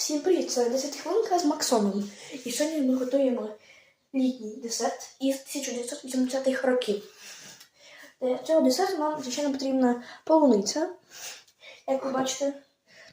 Всім привіт! Це 10 хвилинка з Максоном. І сьогодні ми готуємо літній десерт із 1980-х років. Для цього десерту нам, звичайно, потрібна полуниця. Як ви бачите,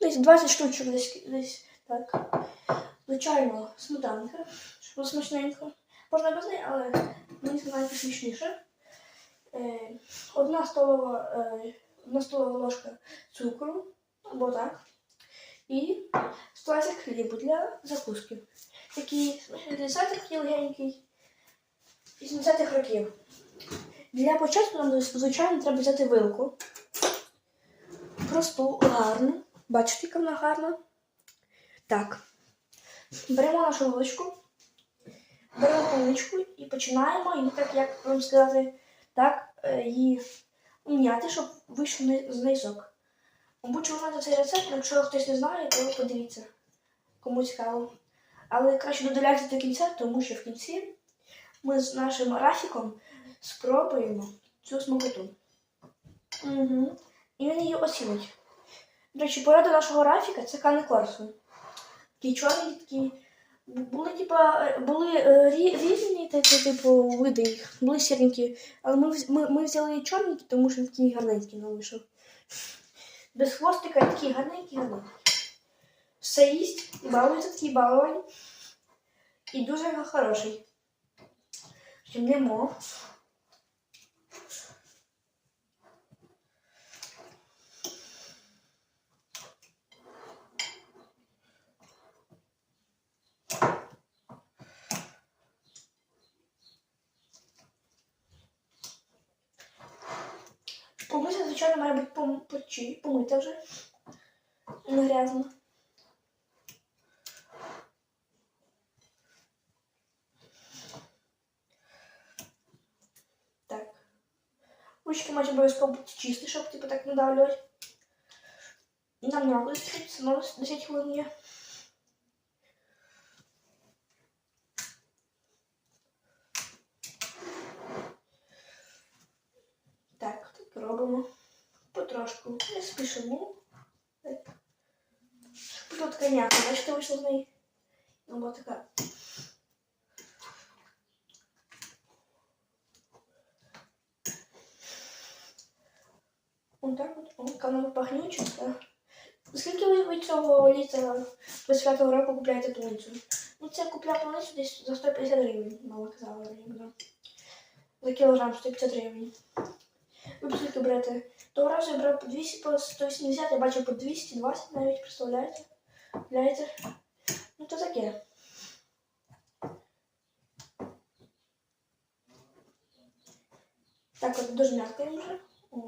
десь 20 штучок десь, десь так. Звичайно, сметанка, щоб було смачненько. Можна без неї, але мені сметанка смачніше. Е, одна столова, е, одна столова ложка цукру, або так. І слайсик хлібу для закуски. Такий такий легенький 80-х років. Для початку нам, звичайно, треба взяти вилку. Просту, гарну. Бачите, яка вона гарна? Так. Беремо нашу вилочку, беремо поличку і починаємо її так, як вам сказати, так, е, її ум'яти, щоб вийшов з неї сок. Мабуть, ви знаєте цей рецепт, якщо хтось не знає, то подивіться, кому цікаво. Але краще додивляйтесь до кінця, тому що в кінці ми з нашим Рафіком спробуємо цю смакоту. Угу. І він її оцінить. До речі, порада нашого Рафіка це кани корсу. Такі чорні, такі. Були, типа, були е, рі- різні такі, типу, види їх, були сіренькі, але ми, ми, ми взяли чорненькі, тому що він такий гарненький нам вийшов. Без хвостика такий гарненькі, гарненькі. Все їсть і балується такий балований. І дуже хороший. Щемнемо. Помися, звичайно, має бути пом- почи- помита вже. Не грязно. Так. Ручки мають обов'язково бути чисті, щоб типу так надавлювати. Нам не буде чуть, само 10 хвилин є. Так, так робимо. Потрошку. Не спішимо. Так. Тут коняка, бачите, вийшла з неї. Ну, бо така. Отак от. О, яка вона пахнюча. Скільки ви від цього літа 25-го року купляєте полицю? Ну, це я купляю полицю десь за 150 гривень, мама казала. За кілограм 150 гривень. Ви б скільки берете? Того разу я брав по 200, по 180, я бачив по 220 навіть, представляєте? Купляєте? Ну то таке. Так, от дожмякаємо вже. О.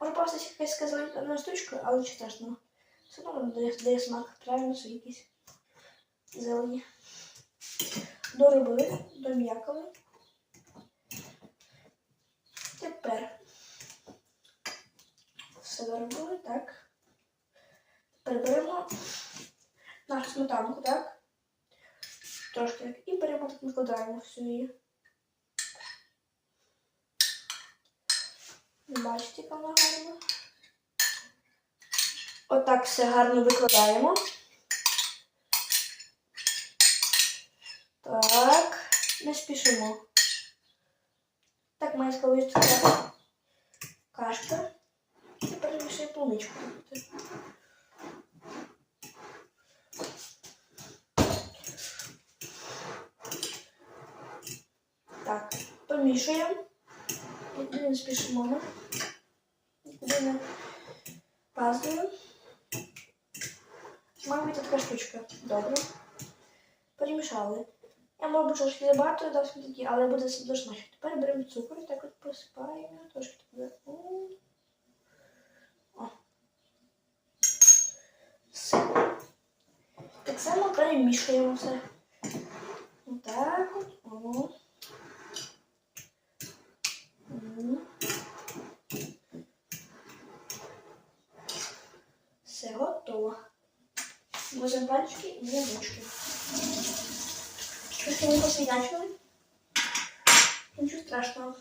Може просто якась сказати одна штучка, але нічого страшного. Все одно дає, дає смак, правильно, що якісь зелені. Доробили, дом'якали. Тепер все доробили, так. Тепер беремо нашу сметанку, так? Трошки. І беремо викладаємо всю її. Бачите, яка вона гарна. Отак все гарно викладаємо. Так, не спішимо. Так має склалися така кашка. Тепер ще полуничку робити. Нікуди не спішимо. Нікуди не пазуємо. Має бути така штучка. Добре. Перемішали. Я мабуть трошки забагато дав такі, але буде дуже смачно. Тепер беремо цукор і так от посипаємо. Трошки так. О. Все. Так само перемішуємо все. Отак от. О. М. Все готово. Можемо пальчики і не ручки. Щось ми посвідачили. Нічого страшного.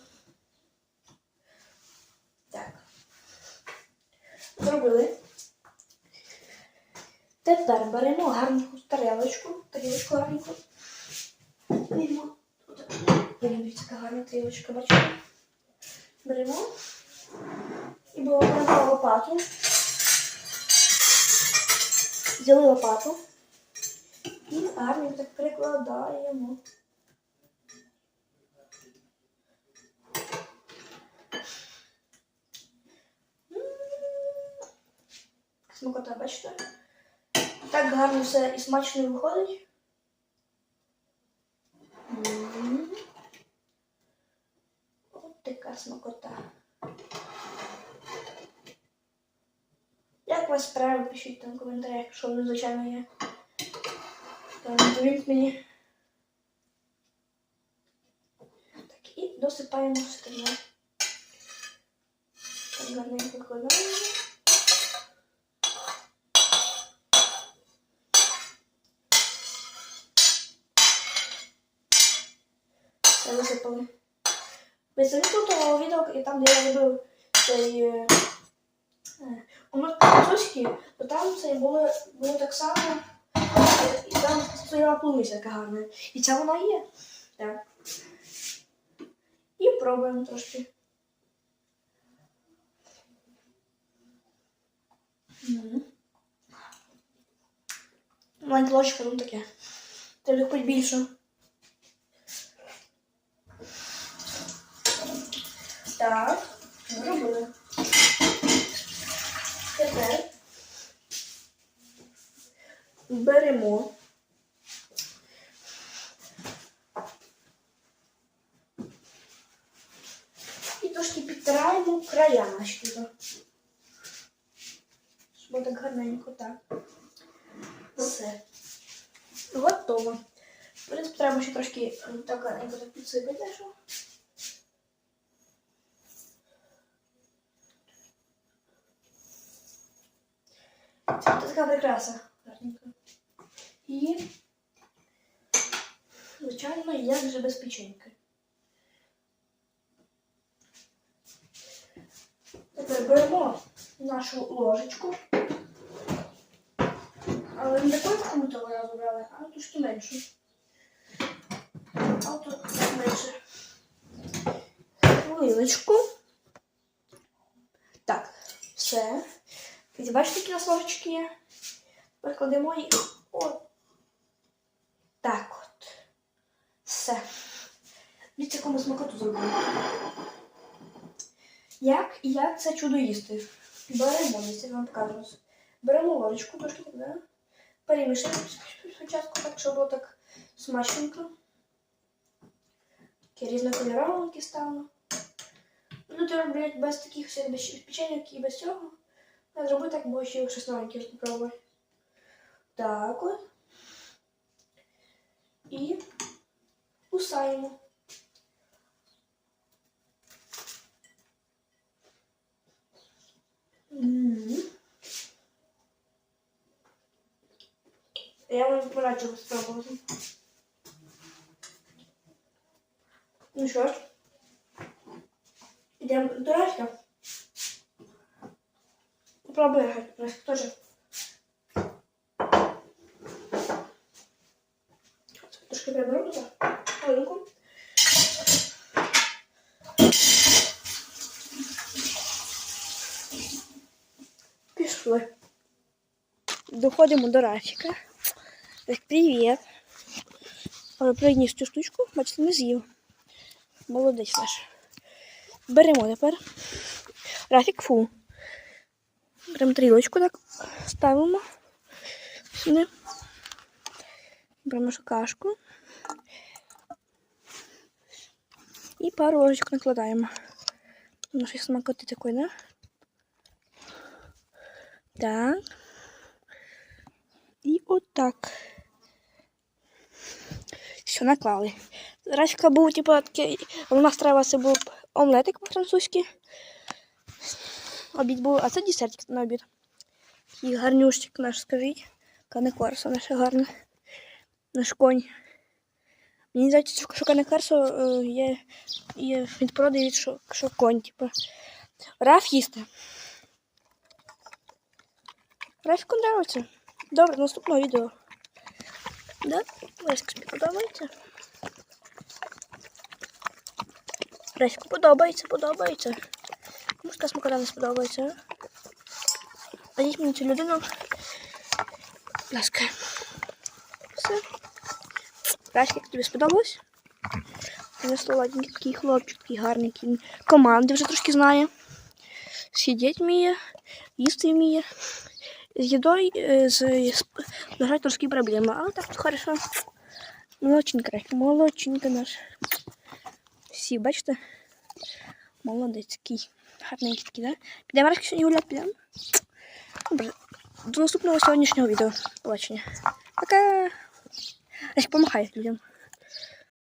Так. Зробили. Тепер беремо гарненьку тарелочку, тарілочку гарненьку. Беремо. Дивіться, яка гарна тарілочка, бачите? Беремо. І беремо лопату. Взяли лопату. І гарно так прикладаємо. Смокота, бачите? Так гарно все і смачно виходить. М. От така смакота. Як у вас справи, пишіть там в коментарях, якщо вони, звичайно, є. Повірте мені. Так, і досипаємо сюди. Так гарненько викладаємо. Все висипали. Ви замітили того відео, і там, де я робив цей е, омлет по-французьки, то там це було, було так само, і там стояла полуниця така гарна. І це вона є. Так. І пробуємо трошки. Маленька ложечка, ну таке. Треба хоч більше. Так, зробили. Тепер беремо. І трошки підтираємо края наші. Щоб так гарненько так. Все. Готово. Принципі, треба ще трошки так гарненько так підсипати. Це така прикраса. І, звичайно, як же без печеньки. Тепер беремо нашу ложечку. Але не як ми того разу а трошки меншу. А тут менше. Хвилиночку. Так, все. Бачите, які у нас ложечки є? Прикладемо їх от так от. Все. Дивіться, ми смакоту зробили. Як і як це чудо їсти? Беремо, я вам покажу. Беремо ложечку, трошки так, да? перемішуємо спочатку, так, щоб було так смачненько. Таке різнокольоровеньке стало. Люди роблять без таких всіх без печеньок і без цього. Я зроблю так, бо ще щось новеньке спробую. Так от. І o Simon. Uhum. É um embolado pra você. Um short. E. Tá? O problema é que eu tô já. Tô escrevendo, tá? Хвилинку. Пішли. Доходимо до Рафіка. Так, привіт. Але приніс цю штучку, бачите, не з'їв. Молодець наш. Беремо тепер. Рафік фу. Беремо тарілочку так, ставимо сюди. Беремо шукашку. І пару ложечок накладаємо. Наші смакоти такої, да? Так. І отак. Все, наклали. Раська був, типу, такий, у нас треба це був омлетик по-французьки. Обід був, а це десертик на обід. Такий гарнющик наш, скажіть. Канекорсо наше гарне. Наш конь. Мені здається, що канекорсо е, є, є від що, що конь, типу. Раф їсти. Рафіку нравиться. Добре, наступного відео. Да? Леська тобі подобається? Леську подобається, подобається. Кому сказ Микола не сподобається, а? Найдіть мені цю людину. Ласка. Все. Як тобі сподобалось? Він солоденький, такий хлопчик, такий гарний, який команди вже трошки знає. Сидіти вміє, їсти вміє. З їдою, е, з, на жаль, трошки проблеми. Але так хорошо. Молодчинка, молодчинка наш. Всі, бачите? Молодець такий. Гарненький да? Підемо раз сьогодні гуляти, підемо? Добре. До наступного сьогоднішнього відео. Побачення. Пока. Ась помахай людям.